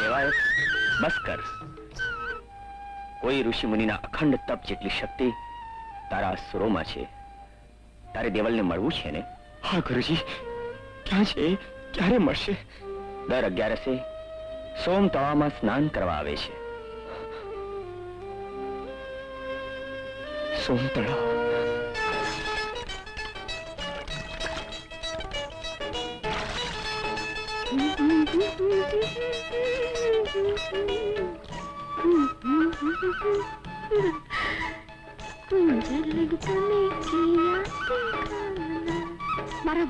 દેવાય બસ કર કોઈ ઋષિ મુનિના અખંડ તપ જેટલી શક્તિ તારા અસુરોમાં છે તારે દેવલને મળવું છે ને? હા ગુરુજી. ક્યાં છે? ક્યારે મળશે? દર અગિયારસે સોમ તળાવમાં સ્નાન કરવા આવે છે. સોમ તળાવ. મારા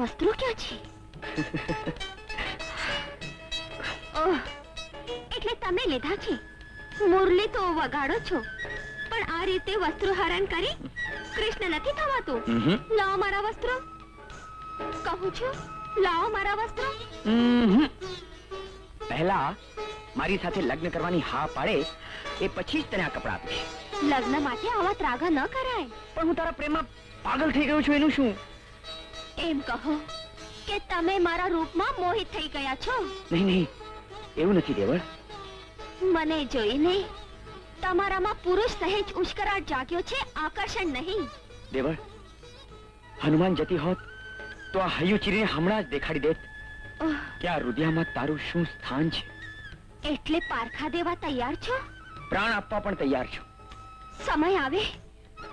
વસ્ત્રો ક્યાં છે? એટલે તમે લીધા છે. મુરલી તો વગાડો છો. પણ આ રીતે વસ્ત્રો હરણ કરી કૃષ્ણ નથી થવાતું. લાવો મારા વસ્ત્રો. કહું છું લાવો મારા વસ્ત્રો. પહેલા મારી સાથે લગ્ન કરવાની હા પાડે એ પછી જ તને આ કપડાં આપીશ. લગ્ન માટે આવા ત્રાગા ન કરાય. પણ હું તારા પ્રેમમાં પાગલ થઈ ગયો છું એનું શું? એમ કહો કે તમે મારા રૂપમાં મોહિત થઈ ગયા છો. નહીં નહીં એવું નથી દેવળ. મને જોઈને તમારામાં પુરુષ સહેજ ઉશ્કરાટ જાગ્યો છે આકર્ષણ નહીં. દેવળ હનુમાન જતી હોત તો આ હૈયું ચીરીને હમણાં જ દેખાડી દેત. કે આ તારું શું સ્થાન છે? એટલે પારખા દેવા તૈયાર છો? પ્રાણ આપવા પણ તૈયાર છું. સમય આવે.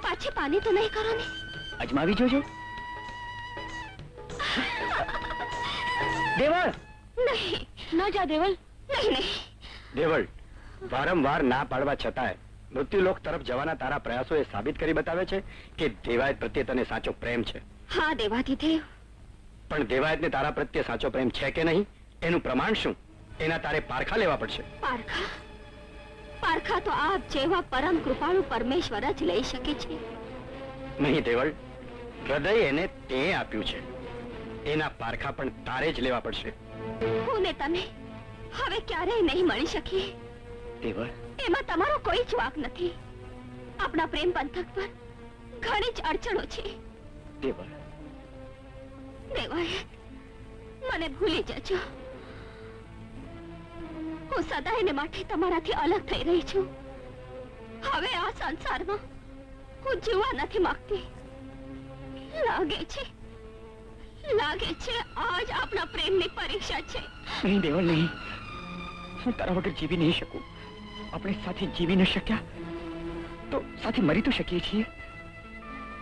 પાછી પાની તો નહીં કરો ને. અજમાવી જોજો. દેવળ! નહીં. ન જા દેવલ નહીં નહીં. દેવળ વારંવાર ના પાડવા છતાંય મૃત્યુલોક તરફ જવાના તારા પ્રયાસો એ સાબિત કરી બતાવે છે કે દેવાયત પ્રત્યે તને સાચો પ્રેમ છે. હા દેવાધિદેવ પણ દેવાયતને તારા પ્રત્યે સાચો પ્રેમ છે કે નહીં? એનું પ્રમાણ શું? એના તારે પારખા લેવા પડશે. પારખા? પારખા તો આપ જેવા પરમ કૃપાળુ પરમેશ્વર જ લઈ શકે છે. નહીં દેવળ. હૃદય એને તે આપ્યું છે. એના પારખા પણ તારે જ લેવા પડશે. હું ને તમે? હવે ક્યારેય નહીં મળી શકીએ. દેવળ. એમાં તમારો કોઈ જ વાક નથી. આપણા પ્રેમ પંથક પર ઘણી જ અડચણો છે. દેવળ. દેવાય મને ભૂલી જજો. હું સદાયને માટે તમારાથી અલગ થઈ રહી છું. હવે આ સંસારમાં હું જીવવા નથી માંગતી. લાગે છે લાગે છે આજ આપણા પ્રેમની પરીક્ષા છે. નહીં દેવળ નહીં. હું તારા વગર જીવી નહીં શકું. આપણે સાથે જીવી ન શક્યા તો સાથે મરી તો શકીએ છીએ.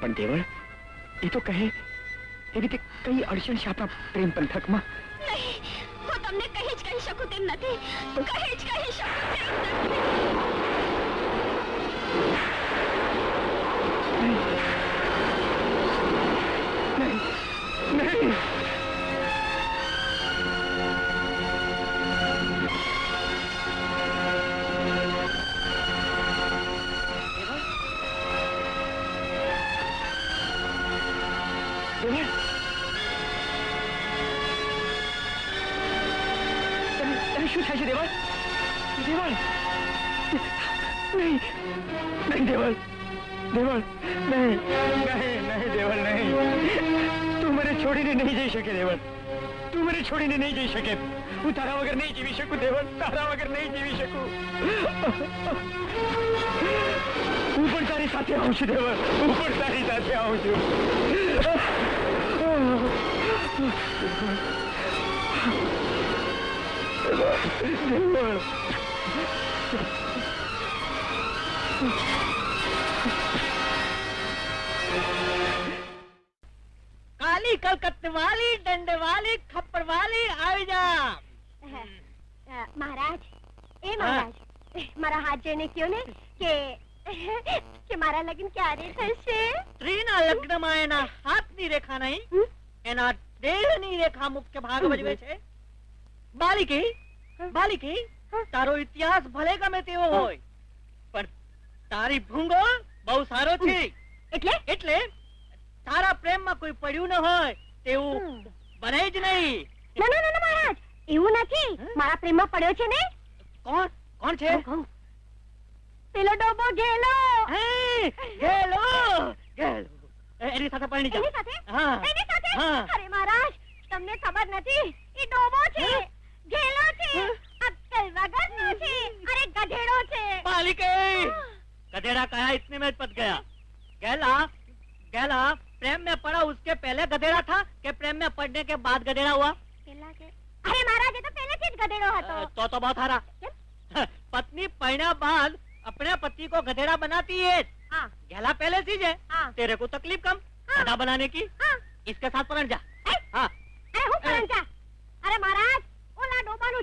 પણ દેવળ એ તો કહે એવી રીતે કઈ અડચણ છે આપણા પ્રેમ પંથકમાં? નહીં હું તમને કહી જ કહી શકું તેમ નથી. કહી જ કહી શકું તેમ નથી. નહીં નહીં દેવળ તને તને શું થાય છે, દેવલ? દેવળ નહીં. નહીં દેવળ દેવળ નહીં. નહીં નહીં દેવળ નહીં. તું મને છોડીને નહીં જઈ શકે, દેવલ. તું મને છોડીને નહીં જઈ શકે. હું તારા વગર નહીં જીવી શકું દેવળ તારા વગર નહીં જીવી શકું. હું પણ તારી સાથે આવું છું દેવળ હું પણ તારી સાથે આવું છું. કાલી કલકત્ત વાલી દંડ વાલી ખપ્પર વાલી આવી જા. મહારાજ એ મહારાજ મારા હાથ જોઈને કયો ને કે કે મારા લગ્ન ક્યારે થશે? સ્ત્રીના લગ્નમાં એના હાથની રેખા નહીં? એના દેહની રેખા મુખ્ય ભાગ ભજવે છે. બાલિકી બાલિકી તારો ઇતિહાસ ભલે ગમે તેવો હોય પણ તારી ભૂંગો બહુ સારો છે. એટલે? એટલે તારા પ્રેમમાં કોઈ પડ્યું ન હોય તેવું બને જ નહીં. ના ના ના મહારાજ એવું નથી. મારા પ્રેમમાં પડ્યો છે ને? કોણ? કોણ છે. પેલો ડોબો ગેલો. હે, ગેલો ગેલો. એની સાથે પરણી જાવ એની સાથે? હા. એની સાથે? અરે મહારાજ તમને ખબર નથી એ ડોબો છે. જેલો છે અક્કલ વગરનો છે અરે ગધેડો છે પાલી ગઈ गधेड़ा कहा इतने में पत गया। गैला गैला प्रेम में पड़ा उसके पहले गधेड़ा था कि प्रेम में पड़ने के बाद गधेड़ा हुआ? अरे महाराज तो पहले से गधेड़ो तो। तो, तो बहुत हरा। पत्नी पढ़ने बाद अपने पति को गधेरा बनाती है। आ, गैला पहले चीज़ है तेरे को तकलीफ़ कम। बनाने की। इसके साथ पलट जा। हाँ।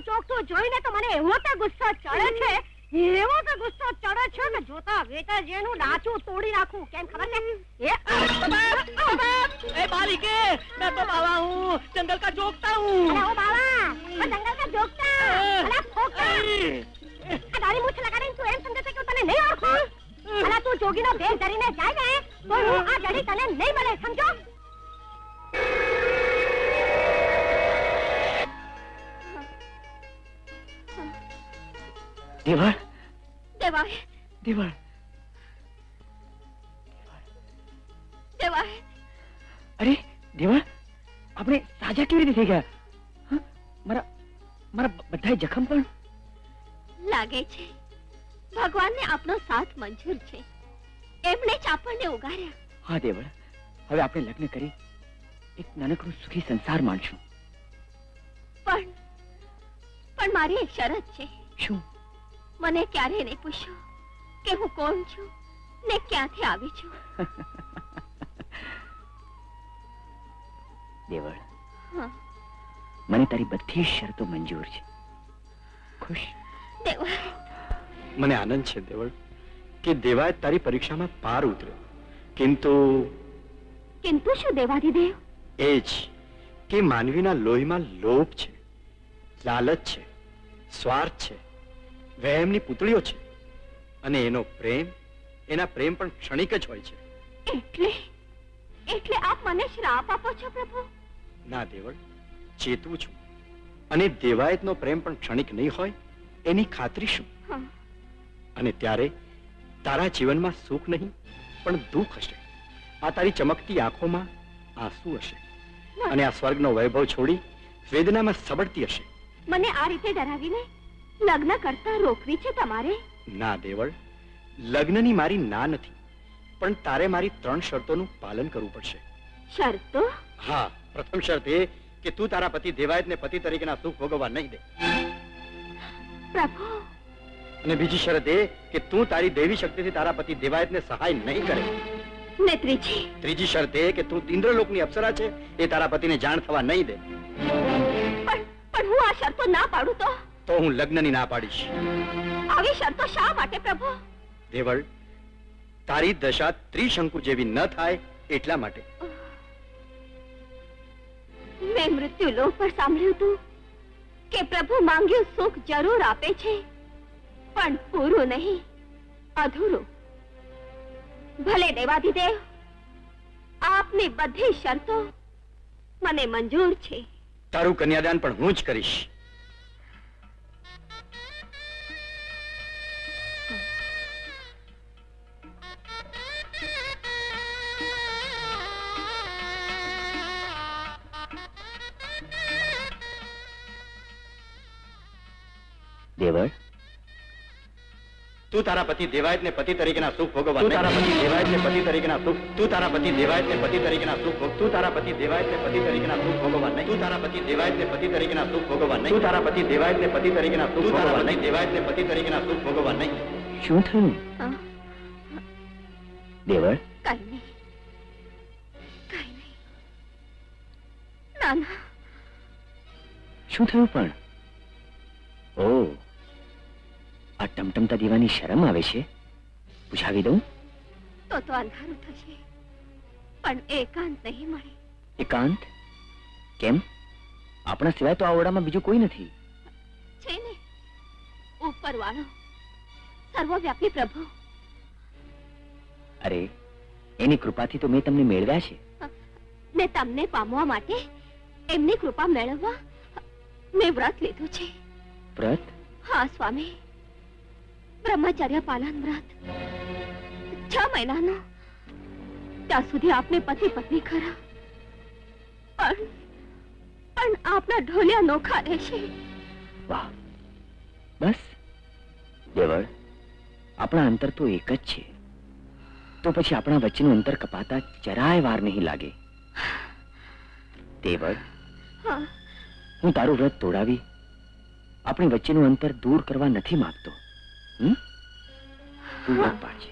ઓલા ડોબાનું ચોકઠું જોઈને તો મને એવો તો ગુસ્સો ચડે છે એવો તો ગુસ્સો ચડે છે ને જોતા વેતા જેનું ડાચું તોડી નાખું કેમ ખબર છે એ ए बालिके मैं तो बाबा हूँ जंगल का जोकता हूँ અરે ઓ બાવા ઓ જંગલ કા જોકતા અરે ફોકતા આ દાઢી મૂછ લગાડીને તું એમ સમજે છે કે હું તને નહીં ઓળખું અલા તું જોગીનો ભેગ ધરીને જાય ને તો હું આ જડી તને નહીં મળે દેવાય દેવળ. અરે દેવળ આપણે સાજા કેવી રીતે થઈ ગયા? મારા મારા બધા જખમ પણ? લાગે છે ભગવાનને આપનો સાથ મંજૂર છે. એમણે જ આપણને ઉગાર્યા. હા દેવળ હવે આપણે લગ્ન કરી એક નાનકડું સુખી સંસાર માણશું. પણ પણ મારી એક શરત છે. શું? મને ક્યારેય નહીં પૂછ્યું કે હું કોણ છું? ને ક્યાંથી આવી છું? દેવળ મને તારી બધી શરતો મંજૂર છે. ખુશ? દેવા મને આનંદ છે દેવળ કે દેવાય તારી પરીક્ષામાં પાર ઉતર્યો. કિંતુ કિંતુ શું દેવાધિદેવ એ જ કે માનવીના લોહીમાં લોભ છે લાલચ છે સ્વાર્થ છે વહેમની પૂતળીઓ છે. અને એનો પ્રેમ એના પ્રેમ પણ ક્ષણિક જ હોય છે. એટલે એટલે આપ મને શ્રાપ આપો છો પ્રભુ? ના દેવળ ચેતવું છું. અને દેવાયતનો પ્રેમ પણ ક્ષણિક નહીં હોય એની ખાતરી શું? અને ત્યારે તારા જીવનમાં સુખ નહીં પણ દુઃખ હશે. આ તારી ચમકતી આંખોમાં આંસુ હશે. અને આ સ્વર્ગનો વૈભવ છોડી વેદનામાં સબડતી હશે. મને આ રીતે ડરાવીને લગ્ન કરતા રોકવી છે તમારે? ના દેવળ લગ્નની મારી ના નથી પણ તારે મારી ત્રણ શરતોનું પાલન કરવું પડશે. શરતો? હા પ્રથમ શરત એ કે તું તારા પતિ દેવાયતને પતિ તરીકેના સુખ ભોગવવા નહીં દે. પ્રભુ! અને બીજી શરત એ કે તું તારી દેવી શક્તિથી તારા પતિ દેવાયતને સહાય નહીં કરે. ને ત્રીજી? ત્રીજી શરત એ કે તું ઇન્દ્રલોકની અપ્સરા છે એ તારા પતિને જાણ થવા નહીં દે. પણ પણ હું આ શરતો ના પાડું તો? તો હું લગ્નની ના પાડીશ. આવી શરતો શા માટે પ્રભુ? દેવળ તારી દશા ત્રિશંકુ જેવી ન થાય એટલા માટે. મેં મૃત્યુ લોક પર સાંભળ્યું હતું કે પ્રભુ માંગ્યું સુખ જરૂર આપે છે પણ પૂરું નહીં અધૂરું. ભલે દેવાધિદેવ આપની બધી શરતો મને મંજૂર છે. તારું કન્યાદાન પણ હું જ કરીશ. દેવળ? તું તારા પતિ દેવાયતને પતિ તરીકેના સુખ ભોગવવા તું તારા પતિ દેવાયતને પતિ તરીકેના સુખ તું તારા પતિ દેવાયતને પતિ તરીકેના સુખ ભોગ તું તારા પતિ દેવાયતને પતિ તરીકેના સુખ ભોગવવા નહીં. તું તારા પતિ દેવાયતને પતિ તરીકેના સુખ ભોગવવા નહીં. તું તારા પતિ દેવાયતને પતિ તરીકેના સુખ ભોગવવા નહીં. દેવાયતને પતિ તરીકેના સુખ ભોગવવા નહીં. શું થયું? દેવળ? કઈ નહીં. કઈ નહીં. ના ના. શું થયું પણ? ટમટમતા દીવાની શરમ આવે છે? પૂછાવી દઉં? તો તો અંધારું થશે. પણ એકાંત નહીં મળે. એકાંત? કેમ? આપણા સિવાય તો આ ઓરડામાં બીજું કોઈ નથી. છે ને? ઉપરવાળો. સર્વવ્યાપી પ્રભુ. અરે એની કૃપાથી તો મેં તમને મેળવ્યા છે. ને તમને પામવા માટે એમની કૃપા મેળવવા મેં વ્રત લીધું છે. વ્રત? હા સ્વામી. બ્રહ્મચર્ય પાલન વ્રત. છ મહિનાનો. ત્યાં સુધી આપને પતિ પત્ની ખરા. પણ પણ આપના ઢોલિયા નોખા રહેશે. વાહ. બસ. દેવળ આપણા અંતર તો એક જ છે. તો પછી આપણા વચ્ચેનું અંતર કપાતા જરાય વાર નહીં લાગે. દેવળ હા. હું તારું વ્રત તોડાવી. આપણી વચ્ચેનું અંતર દૂર કરવા નથી માંગતો. હમ? તું વ્રત પાડજે